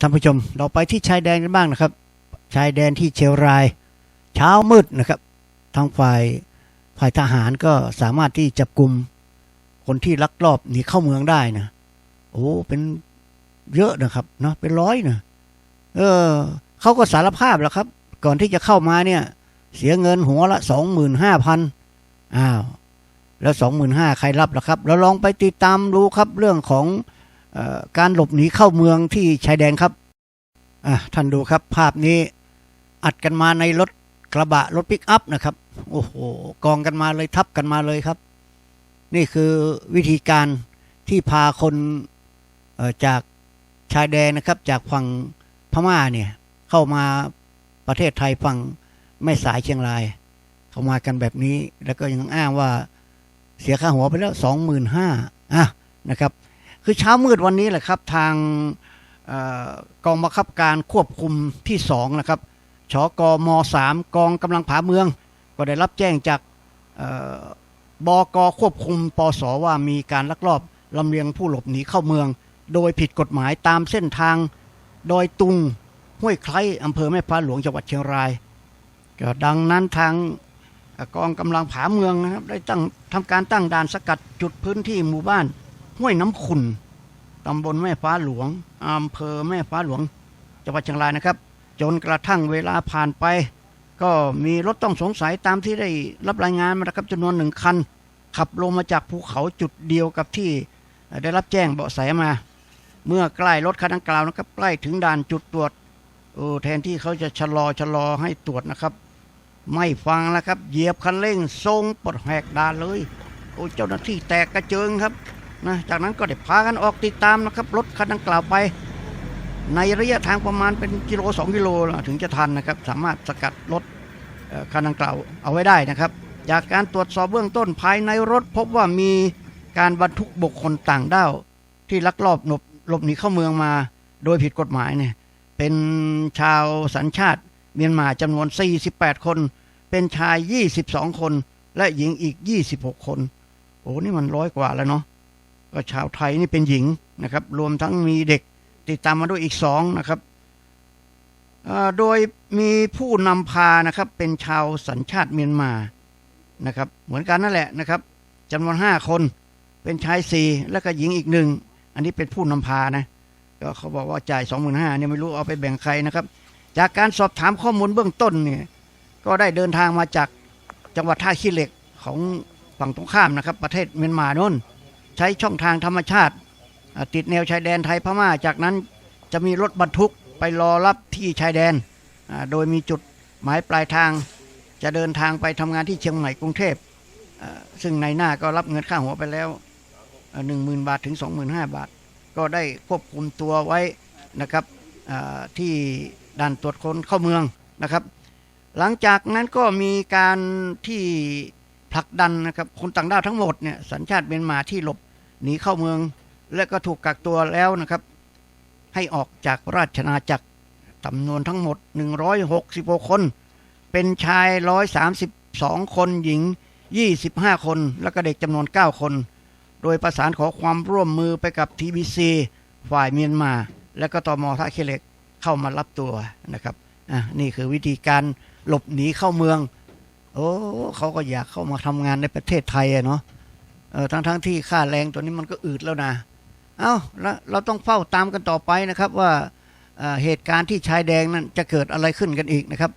ท่านผู้ชมเราไปที่ชายแดนกันบ้างนะครับ ชายแดนที่เชียงราย เช้ามืดนะครับ ทางฝ่ายฝ่ายทหารก็สามารถที่จับกลุ่มคนที่ลักลอบหนีเข้าเมืองได้นะโอ้เป็นเยอะนะครับเนาะเป็นร้อยนะเออเขาก็สารภาพแล้วครับ ก่อนที่จะเข้ามาเนี่ย เสียเงินหัวละสองหมื่นห้าพันอ้าวแล้วสองหมื่นห้าใครรับล่ะครับ เราลองไปติดตามดูครับเรื่องของ การหลบหนีเข้าเมืองที่ชายแดนครับท่านดูครับภาพนี้อัดกันมาในรถกระบะรถปิกอัพนะครับ โอ้โหกองกันมาเลยทับกันมาเลยครับ นี่คือวิธีการที่พาคนจากชายแดนนะครับ จากฝั่งพม่าเนี่ยเข้ามาประเทศไทยฝั่งแม่สายเชียงราย เข้ามากันแบบนี้ แล้วก็ยังอ้างว่าเสียค่าหัวไปแล้วสองหมื่นห้าอะนะครับ คือเช้ามืดวันนี้แหละครับ ทางออกองบังคับการควบคุมที่สองนะครับชกมสามกองกำลังผาเมือง ก็ได้รับแจ้งจากบกควบคุมปสว่ามีการลักลอบลำเลียงผู้หลบหนีเข้าเมือง โดยผิดกฎหมายตามเส้นทางดอยตุงห้วยไคล้อำเภอแม่ฟ้าหลวงจังหวัดเชียงรายก็ดังนั้นทางกองกำลังผาเมืองนะครับได้ตั้งทำการตั้งด่านสกัดจุดพื้นที่หมู่บ้านห้วยน้ำขุน ตำบลแม่ฟ้าหลวงอำเภอแม่ฟ้าหลวงจังหวัดเชียงรายนะครับ จนกระทั่งเวลาผ่านไป ก็มีรถต้องสงสัยตามที่ได้รับรายงานมานะครับจำนวนหนึ่งคัน ขับลงมาจากภูเขาจุดเดียวกับที่ได้รับแจ้งเบาะแสมา เมื่อใกล้รถคันดังกล่าวนะครับ ใกล้ถึงด่านจุดตรวจโอ้แทนที่เขาจะชะลอชะลอให้ตรวจนะครับ ไม่ฟังแล้วครับ เหยียบคันเร่งทรงปลดแหกด่านเลย โอ้เจ้าหน้าที่แตกกระเจิงครับ นะจากนั้นก็ได้พากันออกติดตามนะครับรถคันดังกล่าวไปในระยะทางประมาณเป็นกิโลสองกิโลถึงจะทันนะครับ สามารถสกัดรถคันดังกล่าวเอาไว้ได้นะครับ จากการตรวจสอบเบื้องต้นภายในรถ พบว่ามีการบรรทุกบุคคลต่างด้าวที่ลักลอบหลบหลบหนีเข้าเมืองมา โดยผิดกฎหมายเนี่ยเป็นชาวสัญชาติเมียนมาจำนวน 48 คน เป็นชาย 22 คน และหญิงอีก 26 คน โอ้นี่มันร้อยกว่าแล้วเนาะ ก็ชาวไทยนี่เป็นหญิงนะครับ รวมทั้งมีเด็กติดตามมาด้วยอีกสองนะครับโดยมีผู้นำพานะครับ เป็นชาวสัญชาติเมียนมานะครับ เหมือนกันนั่นแหละนะครับจำนวนห้าคนเป็นชายสี่แล้วก็หญิงอีกหนึ่งอันนี้เป็นผู้นำพานะก็เขาบอกว่าจ่ายสองหมื่นห้าเนี่ยไม่รู้เอาไปแบ่งใครนะครับ จากการสอบถามข้อมูลเบื้องต้นเนี่ยก็ได้เดินทางมาจากจังหวัดท่าขี้เหล็กของฝั่งตรงข้ามนะครับ ประเทศเมียนมาโน่น ใช้ช่องทางธรรมชาติ ติดแนวชายแดนไทยพม่า จากนั้นจะมีรถบรรทุกไปรอรับที่ชายแดน โดยมีจุดหมายปลายทาง จะเดินทางไปทำงานที่เชียงใหม่กรุงเทพ ซึ่งในหน้าก็รับเงินค่าหัวไปแล้วหนึ่งหมื่นบาทถึงสองหมื่นห้าบาท ก็ได้ควบคุมตัวไว้นะครับที่ด่านตรวจคนเข้าเมืองนะครับ หลังจากนั้นก็มีการที่ ผลักดันนะครับคนต่างด้าวทั้งหมดเนี่ยสัญชาติเมียนมาที่หลบหนีเข้าเมือง และก็ถูกกักตัวแล้วนะครับ ให้ออกจากราชนาจักรจำนวนทั้งหมด 166 คน เป็นชาย 132 คนหญิง 25 คน แล้วก็เด็กจำนวน 9 คน โดยประสานขอความร่วมมือไปกับ TBC ฝ่ายเมียนมา และก็ตอมท่าเคเล็กเข้ามารับตัวนะครับอะนี่คือวิธีการหลบหนีเข้าเมือง โอ้เขาก็อยากเข้ามาทำงานในประเทศไทยอะเนาะเออทั้งทั้งที่ค่าแรงตัวนี้มันก็อืดแล้วนะเอา้าแล้วเราต้องเฝ้าตามกันต่อไปนะครับว่าเอ่อเหตุการณ์ที่ชายแดงนั้นจะเกิดอะไรขึ้นกันอีกนะครับ